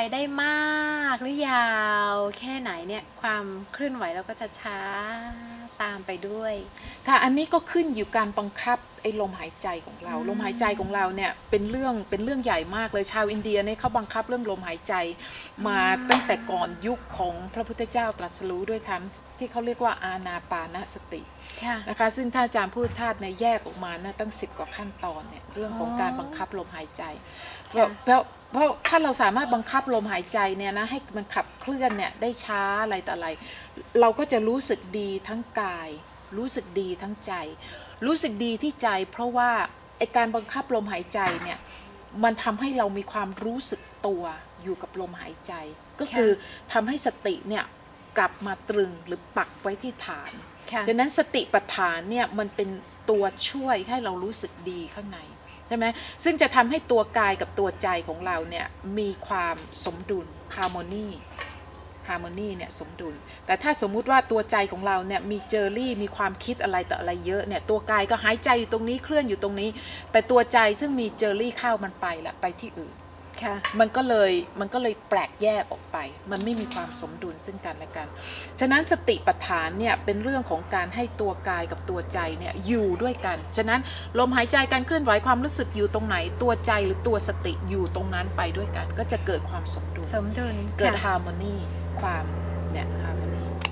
ใจได้มากหรือยาว แค่ไหนเนี่ยความเคลื่อนไหวเราก็จะช้าตามไปด้วย ค่ะ อันนี้ก็ขึ้นอยู่การบังคับไอ้ลมหายใจของเราอืมลมหายใจของเราเนี่ยเป็นเรื่องเป็นเรื่องใหญ่มากเลยชาวอินเดียเนี่ยเขาบังคับเรื่องลมหายใจ มาตั้งแต่ก่อนยุคของพระพุทธเจ้าตรัสรู้ด้วยธรรมที่เขาเรียกว่าอานาปานสติค่ะนะคะ ซึ่งท่านอาจารย์พูดธาตุเนี่ยแยกออกมานะตั้ง10กว่าขั้นตอนเนี่ยเรื่องของอ๋อการบังคับลมหายใจเพค่ะราะเพราะเพราะถ้าเราสามารถบังคับลมหายใจเนี่ยนะให้มันขับเคลื่อนเนี่ยได้ช้าอะไรต่ออะไร เราก็จะรู้สึกดีทั้งกาย รู้สึกดีทั้งใจ รู้สึกดีที่ใจ เพราะว่าไอการบังคับลมหายใจเนี่ยมันทำให้เรามีความรู้สึกตัวอยู่กับลมหายใจ ก็คือทำให้สติเนี่ยกลับมาตรึงหรือปักไว้ที่ฐานค่ะดังนั้นสติปัฏฐานเนี่ยมันเป็นตัวช่วยให้เรารู้สึกดีข้างในใช่ไหมซึ่งจะทำให้ตัวกายกับตัวใจของเราเนี่ยมีความสมดุลฮาร์โมนี ฮาร์โมนีเนี่ยสมดุล แต่ถ้าสมมุติว่าตัวใจของเราเนี่ยมีเจอรี่มีความคิดอะไรต่ออะไรเยอะเนี่ยตัวกายก็หายใจอยู่ตรงนี้เคลื่อนอยู่ตรงนี้ แต่ตัวใจซึ่งมีเจอรี่เข้ามันไปละไปที่อื่นค่ะมันก็เลยมันก็เลยแปลกแยกออกไป มันไม่มีความสมดุลซึ่งกันและกัน ฉะนั้นสติปัฏฐานเนี่ยเป็นเรื่องของการให้ตัวกายกับตัวใจเนี่ยอยู่ด้วยกัน ฉะนั้นลมหายใจการเคลื่อนไหวความรู้สึกอยู่ตรงไหน ตัวใจหรือตัวสติอยู่ตรงนั้นไปด้วยกัน ก็จะเกิดความสมดุล สมดุล เกิดค่ะฮาร์โมนี ความเนี่ยค่ะวันนี้